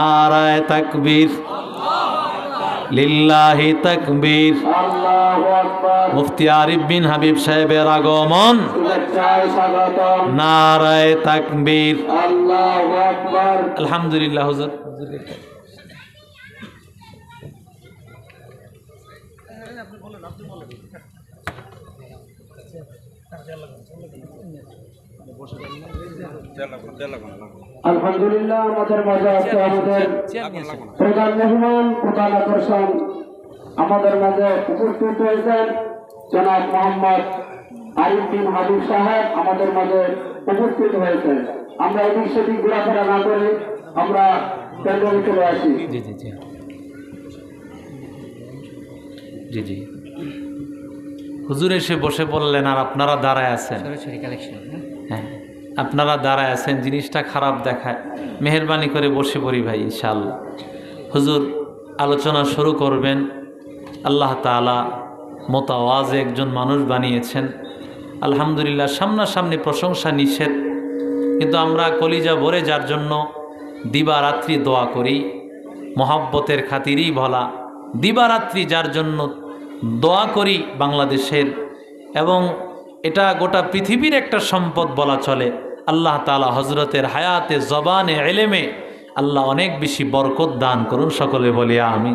নারায় তাকবীর। লিল্লাহি তাকবীর। মুফতি আরিফ বিন হাবিব সাহেবের আগমন। নারায় তাকবীর। আলহামদুলিল্লাহ হুজুর। আলহামদুলিল্লাহ, আমাদের মাঝে আছে আমাদের প্রধান মেহমান প্রধান আকর্ষণ আমাদের মাঝে উপস্থিত হয়েছেন জনাব মোহাম্মদ আরিফ বিন হাবিব সাহেব। আমাদের মাঝে উপস্থিত হয়েছেন। আমরা এদিক সেদিক ঘোরাফেরা না করে আমরা কেন্দ্রে চলে আসি। জি জি। জি জি। হুজুর এসে বসে পড়লেন আর আপনারা দাঁড়ায় আছেন? হ্যাঁ। আপনারা দাঁড়ায় আছেন জিনিসটা খারাপ দেখায়। মেহরবানি করে বসে পড়ি ভাই ইনশাল্লাহ হুজুর আলোচনা শুরু করবেন। আল্লাহ তালা মোতাওয়াজে একজন মানুষ বানিয়েছেন। আলহামদুলিল্লাহ সামনাসামনি প্রশংসা নিষেধ। কিন্তু আমরা কলিজা ভরে যার জন্য দিবারাত্রি দোয়া করি মহাব্বতের খাতিরই বলা। দিবারাত্রি যার জন্য দোয়া করি বাংলাদেশের এবং এটা গোটা পৃথিবীর একটা সম্পদ বলা চলে। আল্লাহ তালা হজরতের হায়াতে জবানে এলেমে আল্লাহ অনেক বেশি বরকত দান করুন সকলে বলিয়া আমি